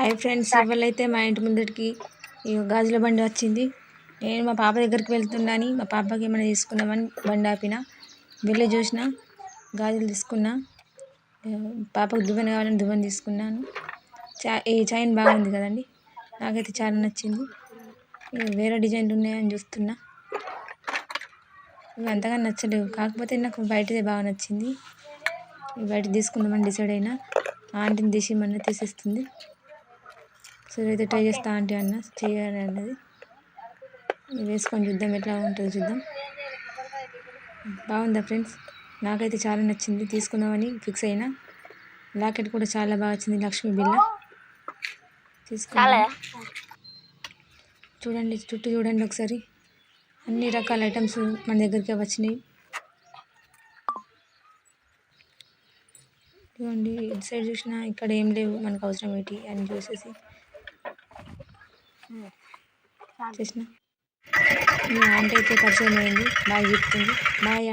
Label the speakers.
Speaker 1: Hi friends ఇవాళైతే మా ఇంటి ముందటికి గాజుల బండి వచ్చింది. నేను మా పాప దగ్గరికి వెళ్తున్నాను మా పాపకి ఏమైనా తీసుకుందామని బండి ఆపిన. వెళ్ళి చూసిన గాజులు తీసుకున్నా. పాపకు దువ్వెన కావాలని దువ్వెన తీసుకున్నాను. చా ఈ చైన్ బాగుంది కదండి నాకైతే చాలా నచ్చింది. వేరే డిజైన్లు ఉన్నాయని చూస్తున్నా. ఇవి అంతగా నచ్చలేవు కాకపోతే నాకు బయటదే బాగా నచ్చింది. బయట తీసుకుందామని డిసైడ్ అయినా ఆంటీని తీసి మన తీసేస్తుంది. సరే అయితే ట్రై చేస్తా ఆంటీ అన్న. చేయాలి అన్నది వేసుకొని చూద్దాం ఎట్లా ఉంటుందో చూద్దాం. బాగుందా ఫ్రెండ్స్? నాకైతే చాలా నచ్చింది. తీసుకుందామని ఫిక్స్ అయినా. లాకెట్ కూడా చాలా బాగా వచ్చింది లక్ష్మీ బిల్ల. తీసుకున్నా చూడండి చుట్టూ చూడండి ఒకసారి. అన్ని రకాల ఐటమ్స్ మన దగ్గరికి వచ్చినాయి. చూడండి ఇటు సైడ్ చూసినా ఇక్కడ ఏం లేవు. మనకు అవసరం ఏంటి అని చూసేసి. చేసిన. ఆంటీ అయితే పరిచయం అయింది. బాగా చెప్తుంది. బాయ్